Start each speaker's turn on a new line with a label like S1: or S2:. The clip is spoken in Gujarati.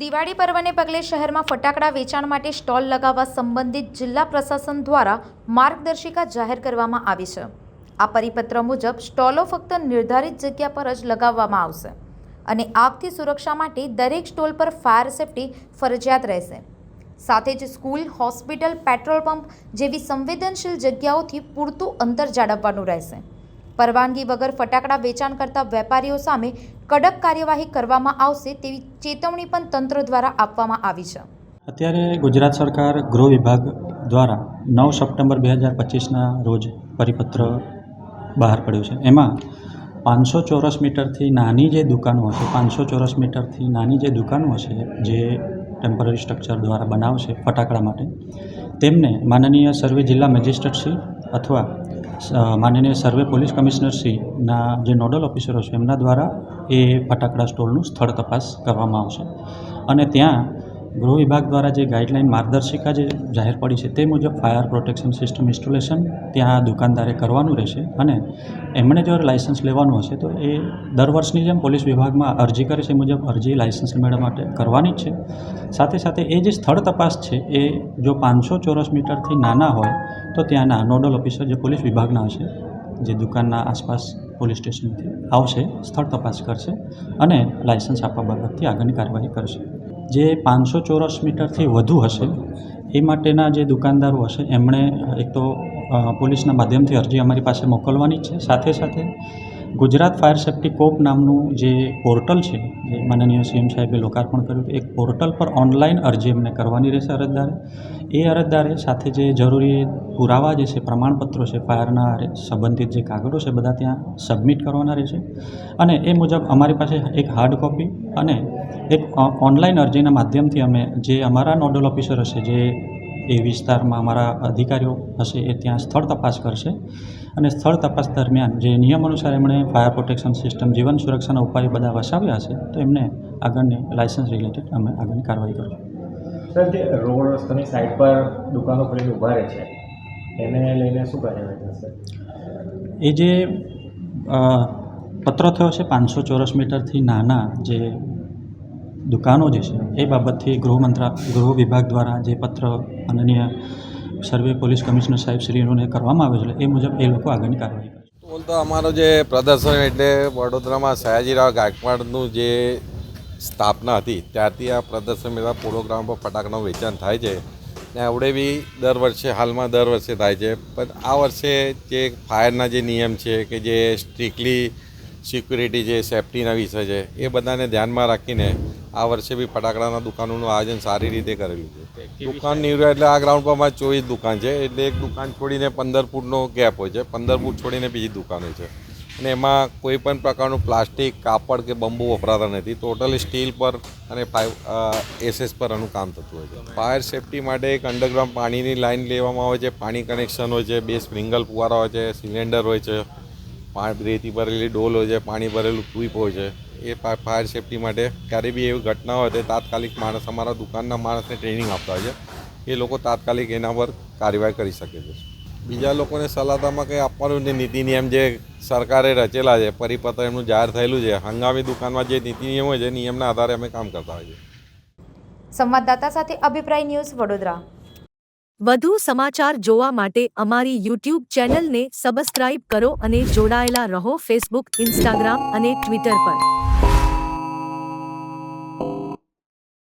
S1: દિવાળી પર્વને પગલે શહેરમાં ફટાકડા વેચાણ માટે સ્ટોલ લગાવવા સંબંધિત જિલ્લા પ્રશાસન દ્વારા માર્ગદર્શિકા જાહેર કરવામાં આવી છે. આ પરિપત્ર મુજબ સ્ટોલો ફક્ત નિર્ધારિત જગ્યા પર જ લગાવવામાં આવશે અને આગથી સુરક્ષા માટે દરેક સ્ટોલ પર ફાયર સેફટી ફરજિયાત રહેશે. સાથે જ સ્કૂલ, હોસ્પિટલ, પેટ્રોલ પંપ જેવી સંવેદનશીલ જગ્યાઓથી પૂરતું અંતર જાળવવાનું રહેશે. પરવાનગી વગર ફટાકડા વેચાણ કરતા વેપારીઓ સામે કડક કાર્યવાહી કરવામાં આવશે તેવી ચેતવણી પણ તંત્ર દ્વારા આપવામાં આવી છે.
S2: અત્યારે ગુજરાત સરકાર ગૃહ વિભાગ દ્વારા નવ સપ્ટેમ્બર બે હજાર પચીસના રોજ પરિપત્ર બહાર પડ્યો છે. એમાં પાંચસો ચોરસ મીટરથી નાની જે દુકાનો હશે, પાંચસો ચોરસ મીટરથી નાની જે દુકાનો હશે, જે ટેમ્પરરી સ્ટ્રક્ચર દ્વારા બનાવશે ફટાકડા માટે, તેમને માનનીય સર્વે જિલ્લા મેજિસ્ટ્રેટશ્રી અથવા માનનીય સર્વે પોલીસ કમિશનરશ્રીના જે નોડલ ઓફિસરો છે, એમના દ્વારા એ ફટાકડા સ્ટોલનું સ્થળ તપાસ કરવામાં આવશે. અને ત્યાં ગૃહ વિભાગ દ્વારા જે ગાઈડલાઇન માર્ગદર્શિકા જે જાહેર પડી છે, તે મુજબ ફાયર પ્રોટેક્શન સિસ્ટમ ઇન્સ્ટોલેશન ત્યાં દુકાનદારે કરવાનું રહેશે અને એમણે જો લાઇસન્સ લેવાનું હશે, તો એ દર વર્ષની જેમ પોલીસ વિભાગમાં અરજી કરે છે, એ મુજબ અરજી લાઇસન્સ મેળવવા માટે કરવાની જ છે. સાથે સાથે એ જે સ્થળ તપાસ છે, એ જો પાંચસો ચોરસ મીટરથી નાના હોય તો ત્યાંના નોડલ ઓફિસર જે પોલીસ વિભાગના હશે, જે દુકાનના આસપાસ પોલીસ સ્ટેશનથી આવશે, સ્થળ તપાસ કરશે અને લાઇસન્સ આપવા બાબતથી આગળની કાર્યવાહી કરશે. જે પાંચસો ચોરસ મીટરથી વધુ હશે, એ માટેના જે દુકાનદારો હશે, એમણે એક તો પોલીસના માધ્યમથી અરજી અમારી પાસે મોકલવાની છે. સાથે સાથે ગુજરાત ફાયર સેફ્ટી કોપ નામનું જે પોર્ટલ છે, જે માનનીય સીએમ સાહેબે લોકાર્પણ કર્યું હતું એક પોર્ટલ પર ઓનલાઈન અરજી એમને કરવાની રહેશે અરજદારે. એ અરજદારે સાથે જે જરૂરી પુરાવા જે છે, પ્રમાણપત્રો છે, ફાયરના સંબંધિત જે કાગળો છે, બધા ત્યાં સબમિટ કરવાના રહેશે. અને એ મુજબ અમારી પાસે એક હાર્ડ કોપી અને એક ઓનલાઈન અરજીના માધ્યમથી અમે જે અમારા નોડલ ઓફિસર હશે જે એ વિસ્તારમાં અમારા અધિકારીઓ હશે એ ત્યાં સ્થળ તપાસ કરશે. અને સ્થળ તપાસ દરમિયાન જે નિયમ અનુસાર એમણે ફાયર પ્રોટેક્શન સિસ્ટમ જીવન સુરક્ષાના ઉપાયો બધા વસાવ્યા હશે તો એમને આગળની લાઇસન્સ રિલેટેડ અમે આગળની કાર્યવાહી કરીશું.
S3: સર જે રોડ રસ્તાની સાઈડ પર દુકાનો ખોલીને ઊભા રહે છે એને લઈને શું કાર્યવાહી થશે?
S2: એ જે પત્ર થયો છે પાંચસો ચોરસ મીટરથી નાના જે દુકાનો જે છે, એ બાબતથી ગૃહ મંત્રા, ગૃહ વિભાગ દ્વારા જે પત્ર માનનીય સર્વે પોલીસ કમિશનર સાહેબ શ્રીઓને કરવામાં આવ્યો છે, એ મુજબ એ લોકો આગળની કાર્યવાહી
S4: બોલ તો અમારો જે પ્રદર્શન એટલે વડોદરામાં સયાજીરાવ ગાયકવાડનું જે સ્થાપના હતી, ત્યારથી આ પ્રદર્શન મેળા પોલો પર ફટાકડાનું વેચાણ થાય છે. ને આવડે બી દર વર્ષે, હાલમાં દર વર્ષે થાય છે. પણ આ વર્ષે જે ફાયરના જે નિયમ છે કે જે સ્ટ્રિકલી સિક્યુરિટી જે સેફટીના વિષય છે, એ બધાને ધ્યાનમાં રાખીને આ વર્ષે બી ફટાકડાના દુકાનોનું આયોજન સારી રીતે કરેલું છે. દુકાન નીવડે એટલે આ ગ્રાઉન્ડ પર અમારે ચોવીસ દુકાન છે. એટલે એક દુકાન છોડીને પંદર ફૂટનો ગેપ હોય છે. પંદર ફૂટ છોડીને બીજી દુકાનો છે. અને એમાં કોઈ પણ પ્રકારનું પ્લાસ્ટિક કાપડ કે બંબુ વપરાતા નથી. ટોટલી સ્ટીલ પર અને ફાઈવ એસએસ પર એનું કામ થતું હોય છે. ફાયર સેફટી માટે એક અંડરગ્રાઉન્ડ પાણીની લાઈન લેવામાં આવે છે. પાણી કનેક્શન હોય છે. બે સ્પ્રિંગલ ફુવારા હોય છે. સિલિન્ડર હોય છે. પાણી રેતી ભરેલી ડોલ હોય છે. પાણી ભરેલું ટ્યુબ હોય છે. એ ફાયર સેફટી માટે. ક્યારે બી એવી ઘટના હોય તો તાત્કાલિક માણસ અમારા દુકાનના માણસને ટ્રેનિંગ આપતા હોય છે. એ લોકો તાત્કાલિક એના પર કાર્યવાહી કરી શકે છે. બીજા લોકોને સલાહતામાં કંઈ આપવાનું ને નીતિ નિયમ જે સરકારે રચેલા છે પરિપત્ર એમનું જાહેર થયેલું છે. હંગામી દુકાનમાં જે નીતિ નિયમ હોય છે નિયમના આધારે અમે કામ કરતા હોઈએ
S1: સંવાદદાતા સાથે અભિપ્રાય ન્યૂઝ વડોદરા.
S5: વધુ સમાચાર જોવા માટે અમારી યુટ્યુબ ચેનલને સબસ્ક્રાઇબ કરો અને જોડાયેલા રહો ફેસબુક ઇન્સ્ટાગ્રામ અને ટ્વિટર પર.